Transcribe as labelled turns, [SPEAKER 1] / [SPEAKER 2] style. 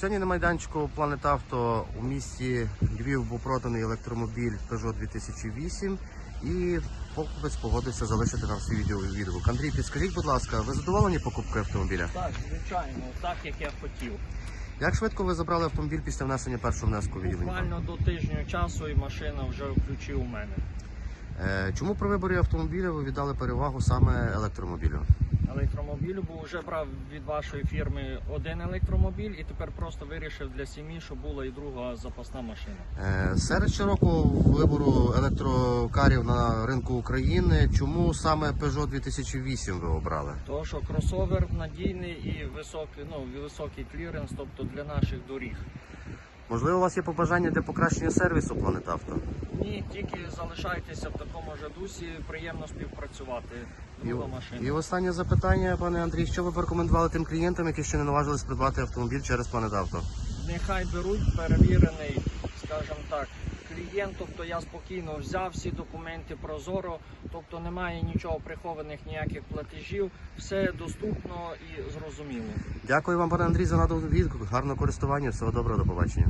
[SPEAKER 1] Сьогодні на майданчику Планет Авто у місті Львів був проданий електромобіль Peugeot 2008 і покупець погодився залишити нам свій відео відгук. Андрій, підскажіть, будь ласка, ви задоволені покупкою автомобіля?
[SPEAKER 2] Так, звичайно, так як я хотів.
[SPEAKER 1] Як швидко ви забрали автомобіль після внесення першого внеску відділення?
[SPEAKER 2] Буквально до тижня часу і машина вже в ключі у мене.
[SPEAKER 1] Е, Чому при виборі автомобіля ви віддали перевагу саме електромобілю?
[SPEAKER 2] Електромобілю, бо вже брав від вашої фірми один електромобіль і тепер просто вирішив для сім'ї, щоб була і друга запасна машина.
[SPEAKER 1] Е, Серед широкого вибору електрокарів на ринку України, чому саме Peugeot 2008 ви обрали?
[SPEAKER 2] Тому що кросовер надійний і високий, ну, високий кліренс, тобто для наших доріг.
[SPEAKER 1] Можливо, у вас є побажання для покращення сервісу Планет Авто?
[SPEAKER 2] Ні, тільки залишайтеся в такому ж дусі, приємно співпрацювати.
[SPEAKER 1] І,
[SPEAKER 2] Друга машина.
[SPEAKER 1] і останнє запитання, пане Андрій, що ви порекомендували тим клієнтам, які ще не наважились придбати автомобіль через Планет Авто?
[SPEAKER 2] Нехай беруть перевірений, скажімо так, клієнт. Тобто я спокійно взяв всі документи прозоро, тобто немає нічого прихованих ніяких платежів, все доступно і зрозуміло.
[SPEAKER 1] Дякую вам, пане Андрій, за надану відгук. Гарного користування. Всього доброго, до побачення.